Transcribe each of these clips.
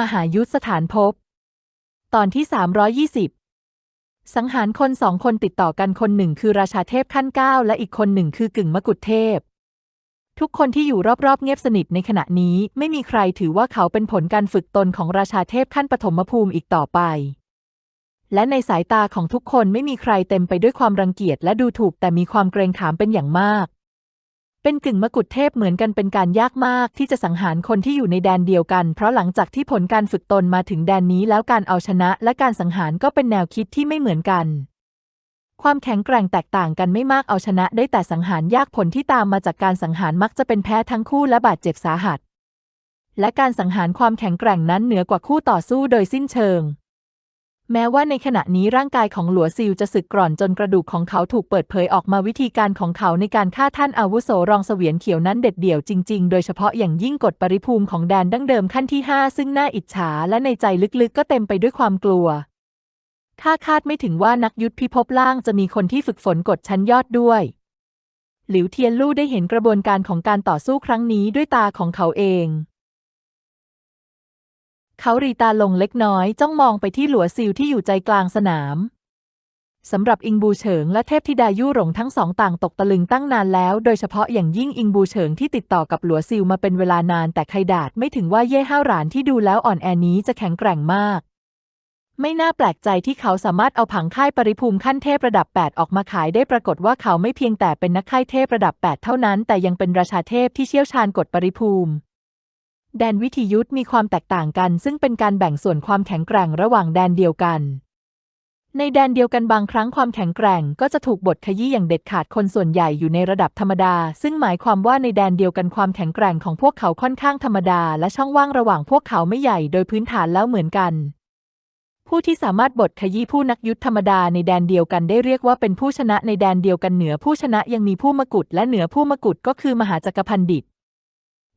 มหายุทธสถานภพตอนที่ 320 สังหารคนสองคนติดต่อกันคนหนึ่งคือราชาเทพขั้นเก้าและอีกคนหนึ่งคือกึ่งมกุฎเทพ ทุกคนที่อยู่รอบๆ เงียบสนิทในขณะนี้ไม่มีใครถือว่าเขาเป็นผลการฝึกตนของราชาเทพขั้นปฐมภูมิอีกต่อไป และในสายตาของทุกคนไม่มีใครเต็มไปด้วยความรังเกียจและดูถูกแต่มีความเกรงขามเป็นอย่างมาก เป็นกึ่งมกุฎเทพเหมือนกันเป็นการยากมากที่จะสังหารคนที่อยู่ในแดนเดียวกัน เพราะหลังจากที่ผลการฝึกตนมาถึงแดนนี้แล้วการเอาชนะและการสังหารก็เป็นแนวคิดที่ไม่เหมือนกัน ความแข็งแกร่งแตกต่างกันไม่มากเอาชนะได้แต่สังหารยากผลที่ตามมาจากการสังหารมักจะเป็นแพ้ทั้งคู่และบาดเจ็บสาหัส และการสังหารความแข็งแกร่งนั้นเหนือกว่าคู่ต่อสู้โดยสิ้นเชิง แม้ว่าในขณะนี้ร่างกายของหลัวซิลจะสึกกร่อนจนกระดูกของเขาถูกเปิดเผยออกมาวิธีการของเขาในการฆ่าท่านอาวุโสรองเสวียนเขียวนั้นเด็ดเดี่ยวจริงๆ โดยเฉพาะอย่างยิ่งกฎปริภูมิของแดนดั้งเดิมขั้นที่ 5 ซึ่งน่าอิจฉาและในใจลึกๆ ก็เต็มไปด้วยความกลัวข้าคาดไม่ถึงว่านักยุทธพิภพล่างจะมีคนที่ฝึกฝนกฎชั้นยอดด้วย หลิวเทียนลู่ได้เห็นกระบวนการของการต่อสู้ครั้งนี้ด้วยตาของเขาเอง เขารีตาลงเล็กน้อยจ้องมองไปที่หลัวซิลที่อยู่ใจกลางสนามสำหรับอิงบูเฉิงและเทพธิดายู่หลงทั้งสองต่างตกตะลึงตั้งนานแล้ว โดยเฉพาะอย่างยิ่งอิงบูเฉิงที่ติดต่อกับหลัวซิลมาเป็นเวลานานแต่ใครดาดไม่ถึงว่าเย่ห้าวหรานที่ดูแล้วอ่อนแอนี้จะแข็งแกร่งมาก ไม่น่าแปลกใจที่เขาสามารถเอาผังค่ายปริภูมิขั้นเทพระดับ 8 ออกมาขายได้ปรากฏว่าเขาไม่เพียงแต่เป็นนักค่ายเทพระดับ 8 เท่านั้น แต่ยังเป็นราชาเทพที่เชี่ยวชาญกฎปริภูมิ แดนวิทยุทธมีความแตกต่างกัน ซึ่งเป็นการแบ่งส่วนความแข็งแกร่งระหว่างแดนเดียวกัน ในแดนเดียวกันบางครั้งความแข็งแกร่งก็จะถูกบทขยี้อย่างเด็ดขาดคนส่วนใหญ่อยู่ในระดับธรรมดา ซึ่งหมายความว่าในแดนเดียวกันความแข็งแกร่งของพวกเขาค่อนข้างธรรมดา และช่องว่างระหว่างพวกเขาไม่ใหญ่โดยพื้นฐานแล้วเหมือนกันผู้ที่สามารถบทขยี้ผู้นักยุทธธรรมดาในแดนเดียวกันได้เรียกว่าเป็นผู้ชนะในแดนเดียวกันเหนือผู้ชนะยังมีผู้มกุฎและเหนือผู้มกุฎก็คือมหาจักรพันดิต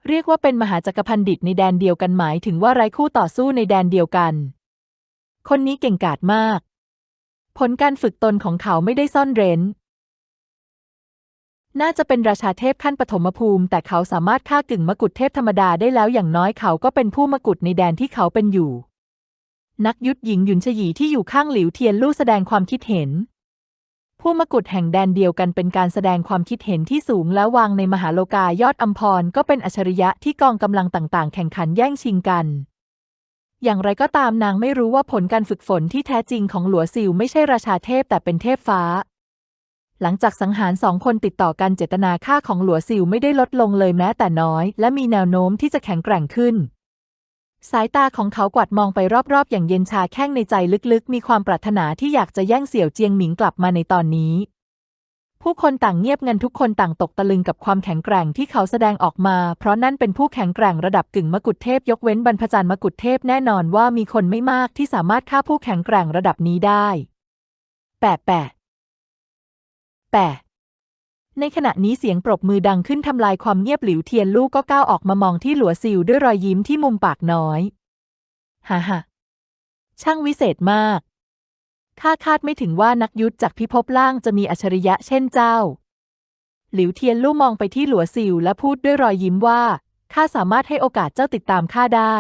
เรียกว่าเป็นมหาจักรพันดิตในแดนเดียวกันหมายถึงว่าไร้คู่ต่อสู้ในแดนเดียวกัน คนนี้เก่งกาจมาก ผลการฝึกตนของเขาไม่ได้ซ่อนเร้น น่าจะเป็นราชาเทพขั้นปฐมภูมิ แต่เขาสามารถฆ่ากึ่งมกุฎเทพธรรมดาได้แล้วอย่างน้อยเขาก็เป็นผู้มกุฎในแดนที่เขาเป็นอยู่ นักยุทธหญิงหยุนชยีที่อยู่ข้างหลิวเทียนลู่แสดงความคิดเห็น ผู้มกุฎแห่งแดนเดียวกันเป็นการแสดงความคิดเห็นที่สูงและวางในมหาโลกายอดอัมพรก็เป็นอัจฉริยะที่กองกำลังต่างๆ แข่งขันแย่งชิงกัน อย่างไรก็ตามนางไม่รู้ว่าผลการฝึกฝนที่แท้จริงของหลัวซิลไม่ใช่ราชาเทพแต่เป็นเทพฟ้า หลังจากสังหารสองคนติดต่อกันเจตนาฆ่าของหลัวซิลไม่ได้ลดลงเลยแม้แต่น้อย และมีแนวโน้มที่จะแข็งแกร่งขึ้น สายตาของเขากวาดมองไปรอบๆ อย่างเย็นชาแข้งในใจลึกๆ มีความปรารถนาที่อยากจะแย่งเสี่ยวเจียงหมิงกลับมาในตอนนี้ ผู้คนต่างเงียบงันทุกคนต่างตกตะลึงกับความแข็งแกร่งที่เขาแสดงออกมา เพราะนั่นเป็นผู้แข็งแกร่งระดับกึ่งมกุฎเทพยกเว้นบรรพจารย์มกุฎเทพแน่นอนว่ามีคนไม่มากที่สามารถฆ่าผู้แข็งแกร่งระดับนี้ได้แปะแปะแปะ ในขณะนี้เสียงปรบมือดังขึ้นทำลายความเงียบหลิวเทียนลูกก็ก้าวออกมามองที่หลัวซิลด้วยรอยยิ้มที่มุมปากน้อยฮ่าฮ่าช่างวิเศษมาก ข้าคาดไม่ถึงว่านักยุทธจากพิภพล่างจะมีอัจฉริยะเช่นเจ้า หลิวเทียนลู่มองไปที่หลัวซิลและพูดด้วยรอยยิ้มว่าข้าสามารถให้โอกาสเจ้าติดตามข้าได้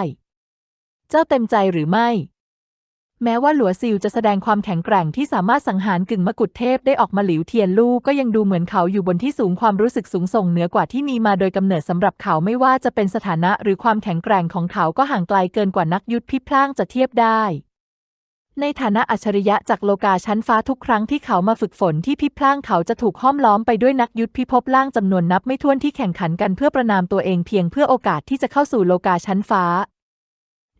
เจ้าเต็มใจหรือไม่ แม้ว่าหลัวซิลจะแสดงความแข็งแกร่งที่สามารถสังหารกึ่งมกุฎเทพได้ออกมาหลิวเทียนลู่ก็ยังดูเหมือนเขาอยู่บนที่สูงความรู้สึกสูงส่งเหนือกว่าที่มีมาโดยกำเนิดสำหรับเขาไม่ว่าจะเป็นสถานะหรือความแข็งแกร่งของเขาก็ห่างไกลเกินกว่านักยุทธพิพล่างจะเทียบได้ ในฐานะอัจฉริยะจากโลกาชั้นฟ้าทุกครั้งที่เขามาฝึกฝนที่พิพล่างเขาจะถูกห้อมล้อมไปด้วยนักยุทธพิภพล่างจำนวนนับไม่ถ้วนที่แข่งขันกันเพื่อประนามตัวเองเพียงเพื่อโอกาสที่จะเข้าสู่โลกาชั้นฟ้า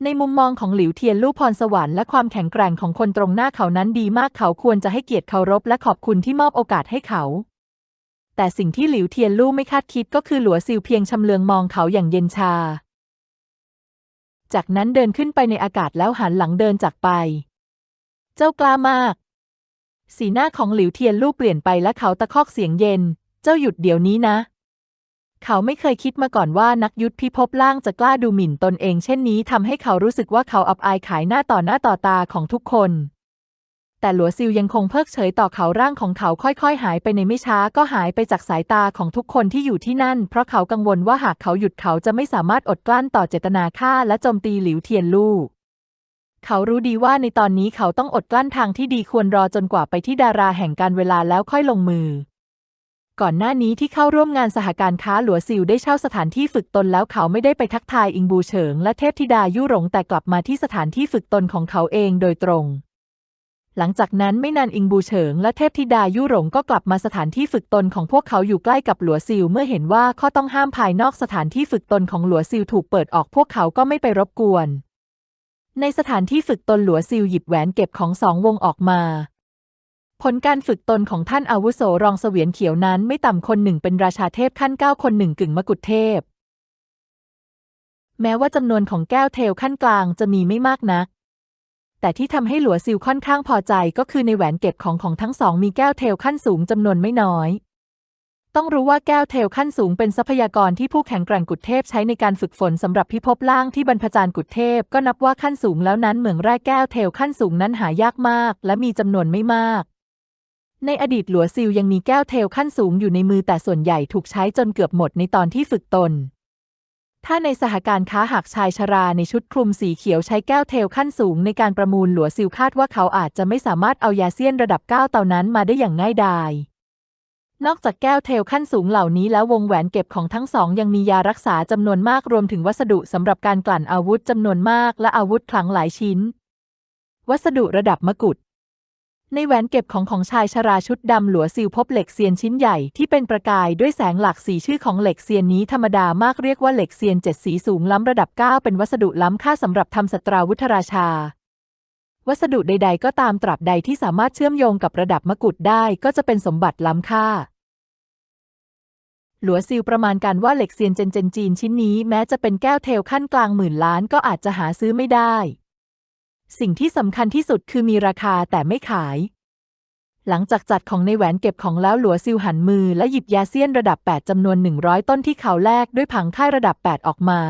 ในมุมมองของหลิวเทียนลู่พรสวรรค์และความแข็งแกร่งของคนตรงหน้าเขานั้นดีมากเขาควรจะให้เกียรติเคารพและขอบคุณที่มอบโอกาสให้เขา แต่สิ่งที่หลิวเทียนลู่ไม่คาดคิดก็คือหลัวซิลเพียงชำเลืองมองเขาอย่างเย็นชา จากนั้นเดินขึ้นไปในอากาศแล้วหันหลังเดินจากไป เจ้ากล้ามาก สีหน้าของหลิวเทียนลู่เปลี่ยนไปและเขาตะคอกเสียงเย็น เจ้าหยุดเดี๋ยวนี้นะ เขาไม่เคยคิดมาก่อนว่านักยุทธพิภพล่างจะกล้าดูหมิ่นตนเองเช่นนี้ทำให้เขารู้สึกว่าเขาอับอายขายหน้าต่อหน้าต่อตาของทุกคนแแต่หลัวซิลยังคงเพิกเฉยต่อเขาร่างของเขาค่อยๆ หายไปในไม่ช้าก็หายไปจากสายตาของทุกคนที่อยู่ที่นั่น เพราะเขากังวลว่าหากเขาหยุดเขาจะไม่สามารถอดกลั้นต่อเจตนาฆ่าและโจมตีหลิวเทียนลู่เขารู้ดีว่าในตอนนี้เขาต้องอดกลั้นทางที่ดีควรรอจนกว่าไปที่ดาราแห่งการเวลาแล้วค่อยลงมือ ก่อนหน้านี้ที่เข้าร่วมงานสหการค้าหลัวซิลได้เช่าสถานที่ฝึกตนแล้วเขาไม่ได้ไปทักทายอิงบูเฉิงและเทพธิดายู่หลงแต่กลับมาที่สถานที่ฝึกตนของเขาเองโดยตรง หลังจากนั้นไม่นานอิงบูเฉิงและเทพธิดายู่หลงก็กลับมาสถานที่ฝึกตนของพวกเขาอยู่ใกล้กับหลัวซิลเมื่อเห็นว่าข้อต้องห้ามภายนอกสถานที่ฝึกตนของหลัวซิลถูกเปิดออกพวกเขาก็ไม่ไปรบกวน ในสถานที่ฝึกตนหลัวซิลหยิบแหวนเก็บของสองวงออกมา ผลการฝึกตนของท่านอาวุโสรองเสวียนเขียวนั้นไม่ต่ำคนหนึ่งเป็นราชาเทพขั้นเก้าคนหนึ่งกึ่งมกุฎเทพ แม้ว่าจำนวนของแก้วเทลขั้นกลางจะมีไม่มากนัก แต่ที่ทำให้หลัวซิลค่อนข้างพอใจก็คือในแหวนเก็บของของทั้งสองมีแก้วเทลขั้นสูงจำนวนไม่น้อย ต้องรู้ว่าแก้วเทลขั้นสูงเป็นทรัพยากรที่ผู้แข่งแกร่งกุฎเทพใช้ในการฝึกฝนสำหรับพิภพล่างที่บรรพจารย์กุฎเทพก็นับว่าขั้นสูงแล้วนั้นเหมืองแร่แก้วเทลขั้นสูงนั้นหายากมาก และมีจำนวนไม่มาก ในอดีตหลัวซิลยังมีแก้วเทลขั้นสูงอยู่ในมือแต่ส่วนใหญ่ถูกใช้จนเกือบหมดในตอนที่ฝึกตน ถ้าในสหการค้าหากชายชราในชุดคลุมสีเขียวใช้แก้วเทลขั้นสูงในการประมูลหลัวซิลคาดว่าเขาอาจจะไม่สามารถเอายาเซียนระดับ9เต่านั้นมาได้อย่างง่ายดายนอกจากแก้วเทลขั้นสูงเหล่านี้แล้ววงแหวนเก็บของทั้งสองยังมียารักษาจำนวนมากรวมถึงวัสดุสำหรับการกลั่นอาวุธจำนวนมากและอาวุธขลังหลายชิ้น วัสดุระดับมกุฎ ในแหวนเก็บของของชายชราชุดดำหลัวซิลพบเหล็กเซียนชิ้นใหญ่ที่เป็นประกายด้วยแสงหลักสีชื่อของเหล็กเซียนนี้ธรรมดามากเรียกว่าเหล็กเซียนเจ็ดสีสูงล้ำระดับ 9 เป็นวัสดุล้ำค่าสำหรับทำสตราวุธราชา วัสดุใด ๆ ก็ตามตราบใดที่สามารถเชื่อมโยงกับระดับมกุฎได้ก็จะเป็นสมบัติล้ำค่าหลัวซิลประมาณการว่าเหล็กเซียนเจนเจนจีนชิ้นนี้แม้จะเป็นแก้วเทลขั้นกลางหมื่นล้านก็อาจจะหาซื้อไม่ได้ สิ่งที่สำคัญที่สุดคือมีราคาแต่ไม่ขาย หลังจากจัดของในแหวนเก็บของแล้วหลัวซิลหันมือและหยิบยาเซียนระดับ 8จำนวน 100 ต้นที่เขาแลกด้วยผังค่ายระดับ 8 ออกมา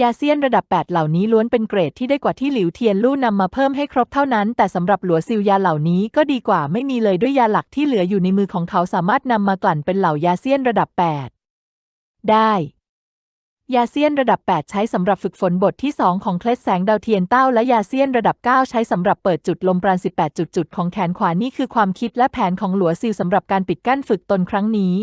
ยาเซียนระดับ 8 เหล่านี้ล้วนเป็นเกรดที่ได้กว่าที่หลิวเทียนลู่นำมาเพิ่มให้ครบเท่านั้น แต่สำหรับหลัวซิลยาเหล่านี้ก็ดีกว่าไม่มีเลยด้วยยาหลักที่เหลืออยู่ในมือของเขาสามารถนำมากลั่นเป็นเหล่ายาเซียนระดับ 8 ได้ ยาเซียนระดับ 8 ใช้สำหรับฝึกฝนบทที่ 2 ของเคล็ดแสงดาวเทียนเต้า และยาเซียนระดับ 9 ใช้สำหรับเปิดจุดลมปราณ 18 จุดจุดของแขนขวานี่คือความคิดและแผนของหลัวซิลสำหรับการปิดกั้นฝึกตนครั้งนี้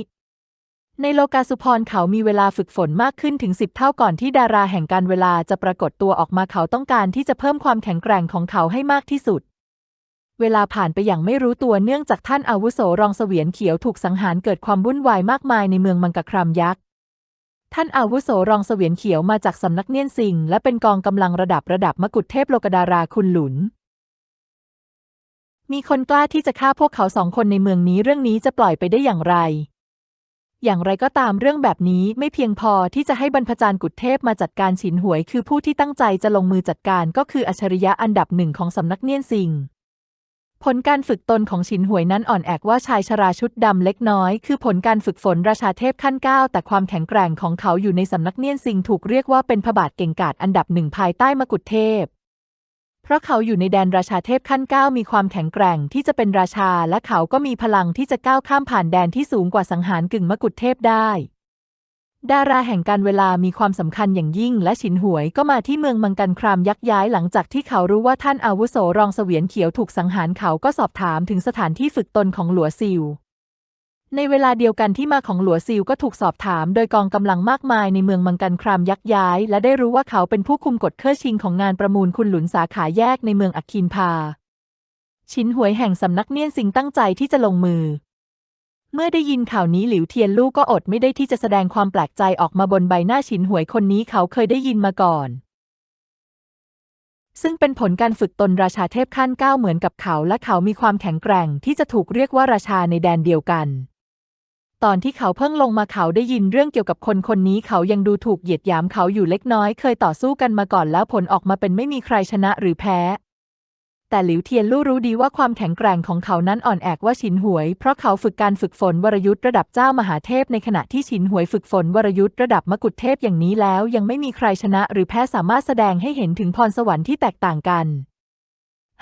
ในโลกาสุพรเขามีเวลาฝึกฝนมากขึ้นถึง 10 เท่าก่อนที่ดาราแห่งการเวลาจะปรากฏตัวออกมาเขาต้องการที่จะเพิ่มความแข็งแกร่งของเขาให้มากที่สุด เวลาผ่านไปอย่างไม่รู้ตัวเนื่องจากท่านอาวุโสรองเสวียนเขียวถูกสังหารเกิดความวุ่นวายมากมายในเมืองมังกรครามยักษ์ ท่านอาวุโสรองเสวียนเขียวมาจากสำนักเนียนซิง และเป็นกองกำลังระดับระดับมกุฎเทพโลกดาราคุณหลุน มีคนกล้าที่จะฆ่าพวกเขาสองคนในเมืองนี้เรื่องนี้จะปล่อยไปได้อย่างไร อย่างไรก็ตามเรื่องแบบนี้ไม่เพียงพอที่จะให้บรรพจารย์กุฎเทพมาจัดการฉินหวย คือผู้ที่ตั้งใจจะลงมือจัดการก็คืออัจฉริยะอันดับหนึ่งของสำนักเนียนซิง ผลการฝึกตนของฉินหวยนั้นอ่อนแอกว่าชายชราชุดดำเล็กน้อย คือผลการฝึกฝนราชาเทพขั้นเก้าแต่ความแข็งแกร่งของเขาอยู่ในสำนักเนียนซิงถูกเรียกว่าเป็นพระบาทเก่งกาจอันดับหนึ่งภายใต้มกุฎเทพ เพราะเขาอยู่ในแดนราชาเทพขั้นเก้ามีความแข็งแกร่งที่จะเป็นราชา และเขาก็มีพลังที่จะก้าวข้ามผ่านแดนที่สูงกว่าสังหารกึ่งมกุฎเทพได้ ดาราแห่งการเวลามีความสำคัญอย่างยิ่ง และฉินหวยก็มาที่เมืองมังกันครามยักย้ายหลังจากที่เขารู้ว่าท่านอาวุโสรองเสวียนเขียวถูกสังหารเขาก็สอบถามถึงสถานที่ฝึกตนของหลัวซิลในเวลาเดียวกันที่มาของหลัวซิลก็ถูกสอบถามโดยกองกำลังมากมายในเมืองมังกันครามยักย้าย และได้รู้ว่าเขาเป็นผู้คุมกฎเครื่อชิงของงานประมูลคุณหลุนสาขาแยกในเมืองอักคินพา ชินหวยแห่งสำนักเนียนสิงตั้งใจที่จะลงมือ เมื่อได้ยินข่าวนี้หลิวเทียนลู่ก็อดไม่ได้ที่จะแสดงความแปลกใจออกมาบนใบหน้าชินหวยคนนี้เขาเคยได้ยินมาก่อน ซึ่งเป็นผลการฝึกตนราชาเทพขั้นเก้าเหมือนกับเขาและเขามีความแข็งแกร่งที่จะถูกเรียกว่าราชาในแดนเดียวกัน ตอนที่เขาเพิ่งลงมาเขาได้ยินเรื่องเกี่ยวกับคนคนนี้เขายังดูถูกเหยียดหยามเขาอยู่เล็กน้อย เคยต่อสู้กันมาก่อนแล้วผลออกมาเป็นไม่มีใครชนะหรือแพ้ แต่หลิวเทียนลู่รู้ดีว่าความแข็งแกร่งของเขานั้นอ่อนแอกว่าฉินหวย เพราะเขาฝึกการฝึกฝนวรยุทธ์ระดับเจ้ามหาเทพในขณะที่ฉินหวยฝึกฝนวรยุทธ์ระดับมกุฎเทพอย่างนี้แล้ว ยังไม่มีใครชนะหรือแพ้สามารถแสดงให้เห็นถึงพรสวรรค์ที่แตกต่างกัน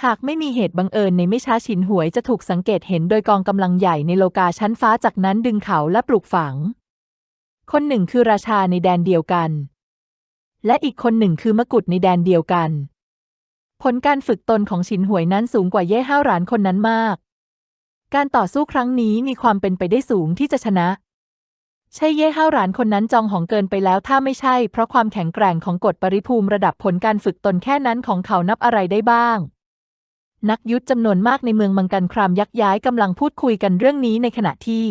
หากไม่มีเหตุบังเอิญในไม่ช้าฉินหวยจะถูกสังเกตเห็นโดยกองกำลังใหญ่ในโลกาชั้นฟ้าจากนั้นดึงเขาและปลูกฝัง คนหนึ่งคือราชาในแดนเดียวกัน และอีกคนหนึ่งคือมกุฎในแดนเดียวกัน ผลการฝึกตนของฉินหวยนั้นสูงกว่าเย่ห้าวหรานคนนั้นมาก การต่อสู้ครั้งนี้มีความเป็นไปได้สูงที่จะชนะ ใช่เย่ห้าวหรานคนนั้นจองหองเกินไปแล้วถ้าไม่ใช่ เพราะความแข็งแกร่งของกฎปริภูมิระดับผลการฝึกตนแค่นั้นของเขานับอะไรได้บ้าง นักยุทธจำนวนมากในเมืองมังกันครามยักย้ายกำลังพูดคุยกันเรื่องนี้ในขณะที่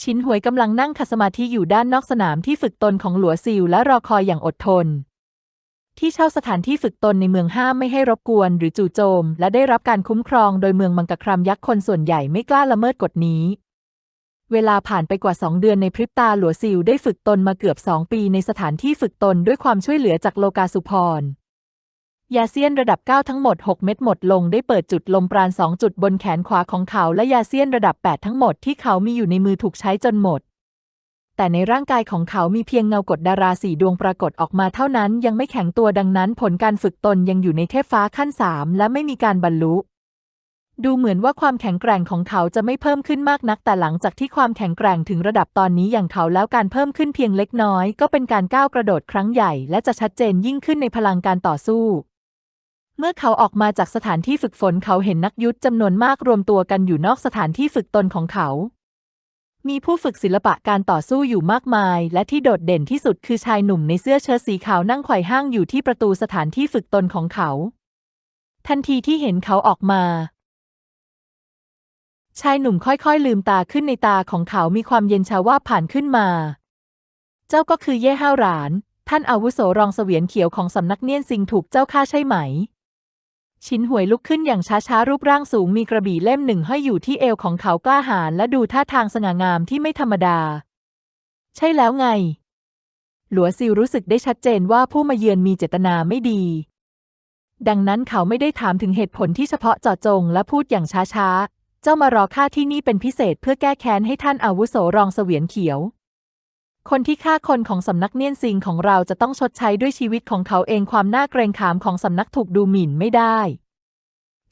ชินหวยกำลังนั่งขัดสมาธิอยู่ด้านนอกสนามที่ฝึกตนของหลัวซิวและรอคอยอย่างอดทน ที่เช่าสถานที่ฝึกตนในเมืองห้ามไม่ให้รบกวน หรือจู่โจม และได้รับการคุ้มครองโดยเมืองมังกรครามยักษ์คนส่วนใหญ่ไม่กล้าละเมิดกฎนี้ เวลาผ่านไปกว่าสองเดือนในพริบตาหลัวซิวได้ฝึกตนมาเกือบสองปีในสถานที่ฝึกตนด้วยความช่วยเหลือจากโลกาสุพรยาเซียนระดับ 9 ทั้งหมด 6 เม็ดหมดลงได้เปิดจุดลมปราณ2จุดบนแขนขวาของเขา และยาเซียนระดับ 8 ทั้งหมดที่เขามีอยู่ในมือถูกใช้จนหมด แต่ในร่างกายของเขามีเพียงเงากดดาราสี่ดวงปรากฏออกมาเท่านั้น ยังไม่แข็งตัวดังนั้น ผลการฝึกตนยังอยู่ในเทพฟ้าขั้นสามและไม่มีการบรรลุดูเหมือนว่าความแข็งแกร่งของเขาจะไม่เพิ่มขึ้นมากนัก แต่หลังจากที่ความแข็งแกร่งถึงระดับตอนนี้อย่างเขาแล้วการเพิ่มขึ้นเพียงเล็กน้อย ก็เป็นการก้าวกระโดดครั้งใหญ่ และจะชัดเจนยิ่งขึ้นในพลังการต่อสู้ เมื่อเขาออกมาจากสถานที่ฝึกฝนเขาเห็นนักยุทธจำนวนมากรวมตัวกันอยู่นอกสถานที่ฝึกตนของเขา มีผู้ฝึกศิลปะการต่อสู้อยู่มากมาย และที่โดดเด่นที่สุดคือชายหนุ่มในเสื้อเชิ้ตสีขาวนั่งไขว่ห้างอยู่ที่ประตูสถานที่ฝึกตนของเขา ทันทีที่เห็นเขาออกมา ชายหนุ่มค่อยๆ ลืมตาขึ้นในตาของเขามีความเย็นชาว่าผ่านขึ้นมา เจ้าก็คือเย่ห้าวหราน ท่านอาวุโสรองเสวียนเขียวของสำนักเนียนซิงถูกเจ้าฆ่าใช่ไหม ชินหวยลุกขึ้นอย่างช้าๆ รูปร่างสูงมีกระบี่เล่มหนึ่งห้อยอยู่ที่เอวของเขากล้าหาญและดูท่าทางสง่างามที่ไม่ธรรมดา ใช่แล้วไง หลัวซิวรู้สึกได้ชัดเจนว่าผู้มาเยือนมีเจตนาไม่ดี ดังนั้นเขาไม่ได้ถามถึงเหตุผลที่เฉพาะเจาะจงและพูดอย่างช้าๆ เจ้ามารอข้าที่นี่เป็นพิเศษเพื่อแก้แค้นให้ท่านอาวุโสรองเสวียนเขียว คนที่ฆ่าคนของสำนักเนียนซิงของเราจะต้องชดใช้ด้วยชีวิตของเขาเองความน่าเกรงขามของสำนักถูกดูหมิ่นไม่ได้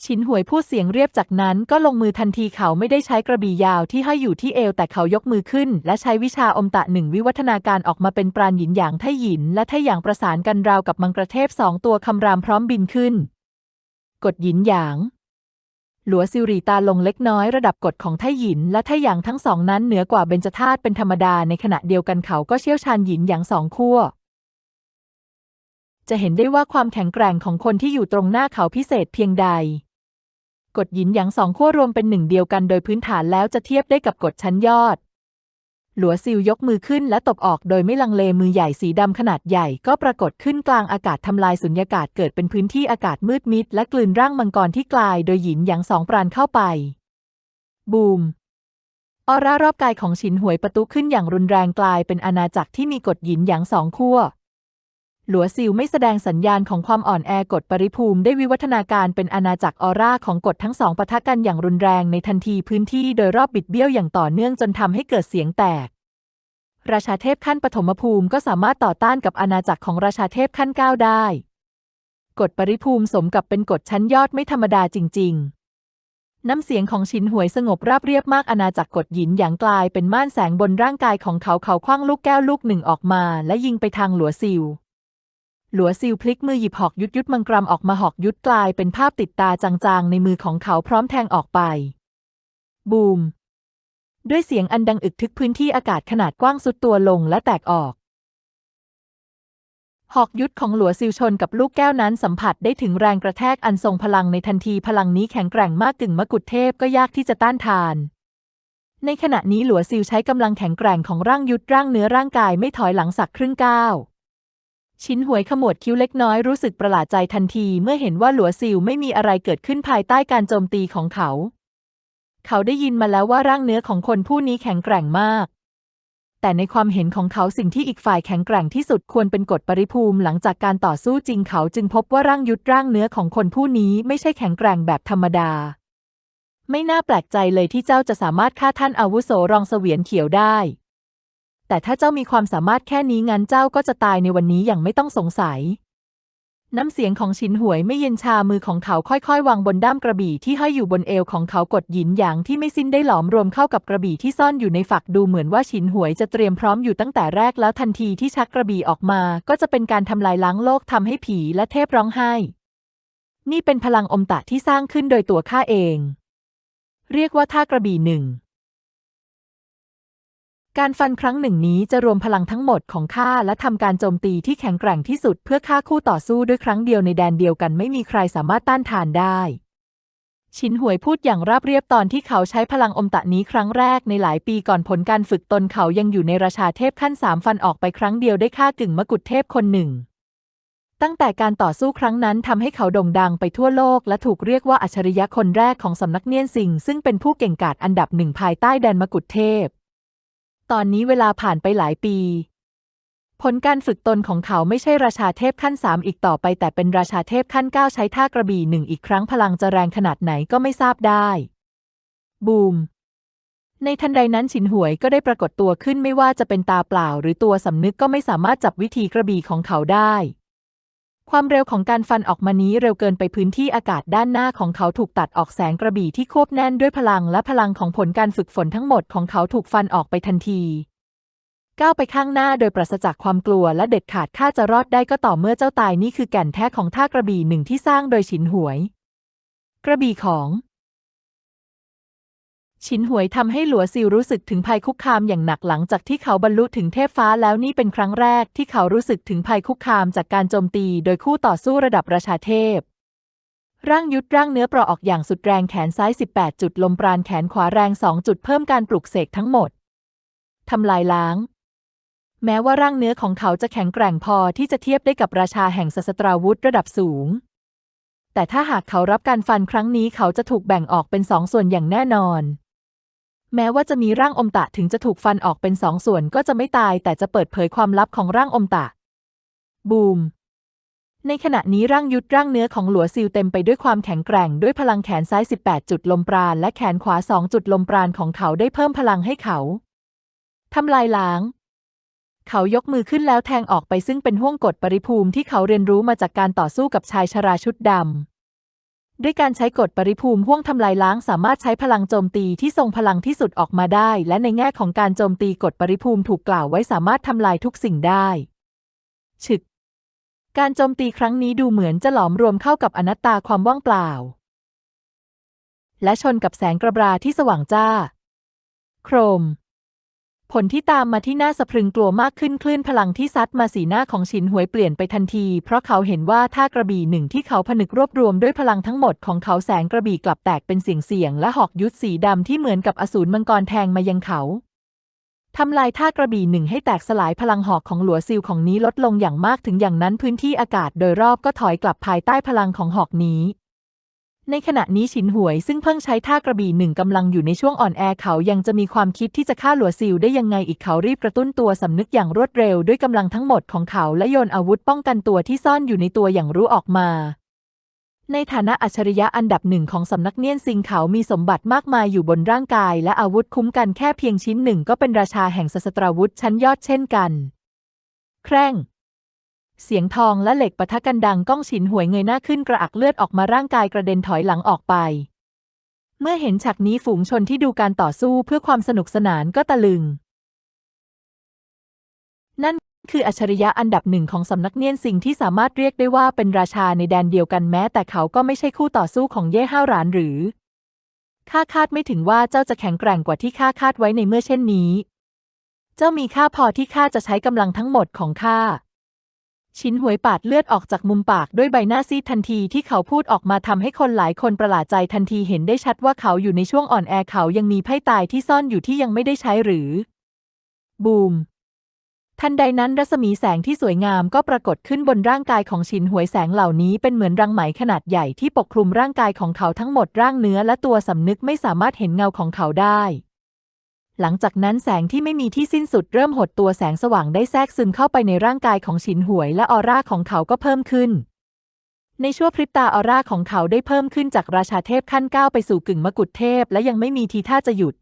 ชินหวยพูดเสียงเรียบจากนั้นก็ลงมือทันทีเขาไม่ได้ใช้กระบี่ยาวที่ห้อยอยู่ที่เอวแต่เขายกมือขึ้น และใช้วิชาอมตะหนึ่งวิวัฒนาการออกมาเป็นปราณหยินหยางไทหยิน และไทหยางประสานกันราวกับมังกรเทพสองตัวคำรามพร้อมบินขึ้น กดหยินหยาง หลัวซิรีตาลงเล็กน้อยระดับกฎของไทหยินและไทหยางทั้งสองนั้นเหนือกว่าเบญจธาตุเป็นธรรมดาในขณะเดียวกันเขาก็เชี่ยวชาญหยินหยางสองขั้วจะเห็นได้ว่าความแข็งแกร่งของคนที่อยู่ตรงหน้าเขาพิเศษเพียงใด กฎหยินหยางสองขั้วรวมเป็นหนึ่งเดียวกันโดยพื้นฐานแล้วจะเทียบได้กับกฎชั้นยอด หลัวซิลยกมือขึ้นและตบออกโดยไม่ลังเลมือใหญ่สีดำขนาดใหญ่ก็ปรากฏขึ้นกลางอากาศทำลายสุญญากาศเกิดเป็นพื้นที่อากาศมืดมิดและกลืนร่างมังกรที่กลายโดยหยินหยางสองปราณเข้าไป บูมออร่ารอบกายของฉินหวยประตูขึ้นอย่างรุนแรงกลายเป็นอาณาจักรที่มีกฎหยินหยางสองขั้ว หลัวซิวไม่แสดงสัญญาณของความอ่อนแอกฎปริภูมิได้วิวัฒนาการเป็นอาณาจักรออร่าของกฎทั้งสองปะทะกันอย่างรุนแรงในทันทีพื้นที่โดยรอบบิดเบี้ยวอย่างต่อเนื่องจนทำให้เกิดเสียงแตก ราชาเทพขั้นปฐมภูมิก็สามารถต่อต้านกับอาณาจักรของราชาเทพขั้นเก้าได้ กฎปริภูมิสมกับเป็นกฎชั้นยอดไม่ธรรมดาจริง ๆน้ำเสียงของชินหวยสงบราบเรียบมากอาณาจักรกฎหยินอย่างกลายเป็นม่านแสงบนร่างกายของเขาเขาคว้างลูกแก้วลูกหนึ่งออกมา และยิงไปทางหลัวซิว หลัวซิวพลิกมือหยิบหอกยุดยุดมังกรมออกมาหอกยุดกลายเป็นภาพติดตาจางๆ ในมือของเขาพร้อมแทงออกไป บูม ด้วยเสียงอันดังอึกทึกพื้นที่อากาศขนาดกว้างสุดตัวลงและแตกออก หอกยุทธของหลัวซิวชนกับลูกแก้วนั้นสัมผัสได้ถึงแรงกระแทกอันทรงพลังในทันทีพลังนี้แข็งแกร่งมากกึ่งมกุฎเทพก็ยากที่จะต้านทานในขณะนี้หลัวซิวใช้กำลังแข็งแกร่งของร่างยุทธร่างเนื้อร่างกายไม่ถอยหลังสักครึ่งก้าว ชิ้นหวยขมวดคิ้วเล็กน้อยรู้สึกประหลาดใจทันทีเมื่อเห็นว่าหลัวซิวไม่มีอะไรเกิดขึ้นภายใต้การโจมตีของเขา เขาได้ยินมาแล้วว่าร่างเนื้อของคนผู้นี้แข็งแกร่งมาก แต่ในความเห็นของเขาสิ่งที่อีกฝ่ายแข็งแกร่งที่สุดควรเป็นกฎปริภูมิหลังจากการต่อสู้จริงเขาจึงพบว่าร่างยุทธร่างเนื้อของคนผู้นี้ไม่ใช่แข็งแกร่งแบบธรรมดา ไม่น่าแปลกใจเลยที่เจ้าจะสามารถฆ่าท่านอาวุโสรองเสวียนเขียวได้ แต่ถ้าเจ้ามีความสามารถแค่นี้งั้นเจ้าก็จะตายในวันนี้อย่างไม่ต้องสงสัย น้ำเสียงของฉินหวยไม่เย็นชามือของเขาค่อยๆ วางบนด้ามกระบี่ที่ห้อยอยู่บนเอวของเขากดหยินหยางที่ไม่สิ้นได้หลอมรวมเข้ากับกระบี่ที่ซ่อนอยู่ในฝักดูเหมือนว่าฉินหวยจะเตรียมพร้อมอยู่ตั้งแต่แรกแล้วทันทีที่ชักกระบี่ออกมา ก็จะเป็นการทำลายล้างโลกทำให้ผีและเทพร้องไห้ นี่เป็นพลังอมตะที่สร้างขึ้นโดยตัวข้าเอง เรียกว่าท่ากระบี่หนึ่ง การฟันครั้งหนึ่งนี้จะรวมพลังทั้งหมดของข้าและทำการโจมตีที่แข็งแกร่งที่สุดเพื่อฆ่าคู่ต่อสู้ด้วยครั้งเดียวในแดนเดียวกันไม่มีใครสามารถต้านทานได้ชินหวยพูดอย่างราบเรียบตอนที่เขาใช้พลังอมตะนี้ครั้งแรกในหลายปีก่อนผลการฝึกตนเขายังอยู่ในราชาเทพขั้นสามฟันออกไปครั้งเดียวได้ฆ่ากึ่งมกุฎเทพคนหนึ่ง ตั้งแต่การต่อสู้ครั้งนั้นทำให้เขาโด่งดังไปทั่วโลกและถูกเรียกว่าอัจฉริยะคนแรกของสำนักเนียนสิงซึ่งเป็นผู้เก่งกาจอันดับหนึ่งภายใต้แดนมกุฎเทพ ตอนนี้เวลาผ่านไปหลายปี ผลการฝึกตนของเขาไม่ใช่ราชาเทพขั้นสามอีกต่อไป แต่เป็นราชาเทพขั้นเก้าใช้ท่ากระบี่หนึ่งอีกครั้งพลังจะแรงขนาดไหนก็ไม่ทราบได้ บูม ในทันใดนั้นฉินหวยก็ได้ปรากฏตัวขึ้นไม่ว่าจะเป็นตาเปล่า หรือตัวสำนึกก็ไม่สามารถจับวิธีกระบี่ของเขาได้ ความเร็วของการฟันออกมานี้เร็วเกินไปพื้นที่อากาศด้านหน้าของเขาถูกตัดออกแสงกระบี่ที่ควบแน่นด้วยพลังและพลังของผลการฝึกฝนทั้งหมดของเขาถูกฟันออกไปทันทีก้าวไปข้างหน้าโดยปราศจากความกลัวและเด็ดขาดข้าจะรอดได้ก็ต่อเมื่อเจ้าตายนี่คือแก่นแท้ของท่ากระบี่หนึ่งที่สร้างโดยฉินหวย กระบี่ของ ฉินหวยทำให้หลัวซิวรู้สึกถึงภัยคุกคามอย่างหนักหลังจากที่เขาบรรลุถึงเทพฟ้าแล้วนี่เป็นครั้งแรกที่เขารู้สึกถึงภัยคุกคามจากการโจมตีโดยคู่ต่อสู้ระดับราชาเทพ ร่างยุดร่างเนื้อเปราะออกอย่างสุดแรงแขนซ้าย 18 จุดลมปราณแขนขวาแรง 2 จุดเพิ่มการปลุกเสกทั้งหมดทำลายล้าง แม้ว่าร่างเนื้อของเขาจะแข็งแกร่งพอที่จะเทียบได้กับราชาแห่งศาสตราวุธระดับสูง แต่ถ้าหากเขารับการฟันครั้งนี้เขาจะถูกแบ่งออกเป็นสองส่วนอย่างแน่นอน แม้ว่าจะมีร่างอมตะถึงจะถูกฟันออกเป็นสองส่วนก็จะไม่ตายแต่จะเปิดเผยความลับของร่างอมตะ บูม ในขณะนี้ร่างยุดร่างเนื้อของหลัวซิลเต็มไปด้วยความแข็งแกร่งด้วยพลังแขนซ้าย 18 จุดลมปราณและแขนขวา 2 จุดลมปราณของเขาได้เพิ่มพลังให้เขาทำลายล้าง เขายกมือขึ้นแล้วแทงออกไปซึ่งเป็นห่วงกฎปริภูมิที่เขาเรียนรู้มาจากการต่อสู้กับชายชราชุดดำ ด้วยการใช้กฎปริภูมิห่วงทำลายล้างสามารถใช้พลังโจมตีที่ทรงพลังที่สุดออกมาได้ และในแง่ของการโจมตีกฎปริภูมิถูกกล่าวไว้สามารถทำลายทุกสิ่งได้ฉึก การโจมตีครั้งนี้ดูเหมือนจะหลอมรวมเข้ากับอนัตตาความว่างเปล่า และชนกับแสงกระบราที่สว่างจ้า โครม ผลที่ตามมาที่น่าสะพรึงกลัวมากขึ้นคลื่นพลังที่ซัดมาสีหน้าของฉินหวยเปลี่ยนไปทันที เพราะเขาเห็นว่าท่ากระบี่หนึ่งที่เขาผนึกรวบรวมด้วยพลังทั้งหมดของเขาแสงกระบี่กลับแตกเป็นเสียงเสียงและหอกยุทธสีดำที่เหมือนกับอสูรมังกรแทงมายังเขาทำลายท่ากระบี่หนึ่งให้แตกสลายพลังหอกของหลัวซิลของนี้ลดลงอย่างมากถึงอย่างนั้นพื้นที่อากาศโดยรอบก็ถอยกลับภายใต้พลังของหอกนี้ ในขณะนี้ฉินหวยซึ่งเพิ่งใช้ท่ากระบี่หนึ่งกำลังอยู่ในช่วงอ่อนแอเขายังจะมีความคิดที่จะฆ่าหลัวซิลได้ยังไงอีกเขารีบกระตุ้นตัวสำนึกอย่างรวดเร็วด้วยกำลังทั้งหมดของเขาและโยนอาวุธป้องกันตัวที่ซ่อนอยู่ในตัวอย่างรู้ออกมา ในฐานะอัจฉริยะอันดับหนึ่งของสำนักเนียนซิงเขามีสมบัติมากมายอยู่บนร่างกาย และอาวุธคุ้มกันแค่เพียงชิ้นหนึ่งก็เป็นราชาแห่งศาสตราวุธชั้นยอดเช่นกัน แคร่ง เสียงทองและเหล็กปะทะกันดังก้องฉินหวยเงยหน้าขึ้นกระอักเลือดออกมาร่างกายกระเด็นถอยหลังออกไป เมื่อเห็นฉากนี้ฝูงชนที่ดูการต่อสู้เพื่อความสนุกสนานก็ตะลึง นั่นคืออัจฉริยะอันดับหนึ่งของสำนักเนียนสิ่งที่สามารถเรียกได้ว่าเป็นราชาในแดนเดียวกันแม้ แต่เขาก็ไม่ใช่คู่ต่อสู้ของเย่ห้าวหรานหรือข้าคาดไม่ถึงว่าเจ้าจะแข็งแกร่งกว่าที่ข้าคาดไว้ในเมื่อเช่นนี้ เจ้ามีค่าพอที่ข้าจะใช้กำลังทั้งหมดของข้า ชินหวยปาดเลือดออกจากมุมปากด้วยใบหน้าซีดทันทีที่เขาพูดออกมาทำให้คนหลายคนประหลาดใจทันทีเห็นได้ชัดว่าเขาอยู่ในช่วงอ่อนแอเขายังมีไพ่ตายที่ซ่อนอยู่ที่ยังไม่ได้ใช้หรือ บูม ทันใดนั้นรัศมีแสงที่สวยงามก็ปรากฏขึ้นบนร่างกายของชินหวยแสงเหล่านี้เป็นเหมือนรังไหมขนาดใหญ่ที่ปกคลุมร่างกายของเขาทั้งหมดร่างเนื้อและตัวสำนึกไม่สามารถเห็นเงาของเขาได้ หลังจากนั้นแสงที่ไม่มีที่สิ้นสุดเริ่มหดตัวแสงสว่างได้แทรกซึมเข้าไปในร่างกายของฉินหวยและออร่าของเขาก็เพิ่มขึ้น ในชั่วพริบตาออร่าของเขาได้เพิ่มขึ้นจากราชาเทพขั้นเก้าไปสู่กึ่งมกุฎเทพและยังไม่มีทีท่าจะหยุด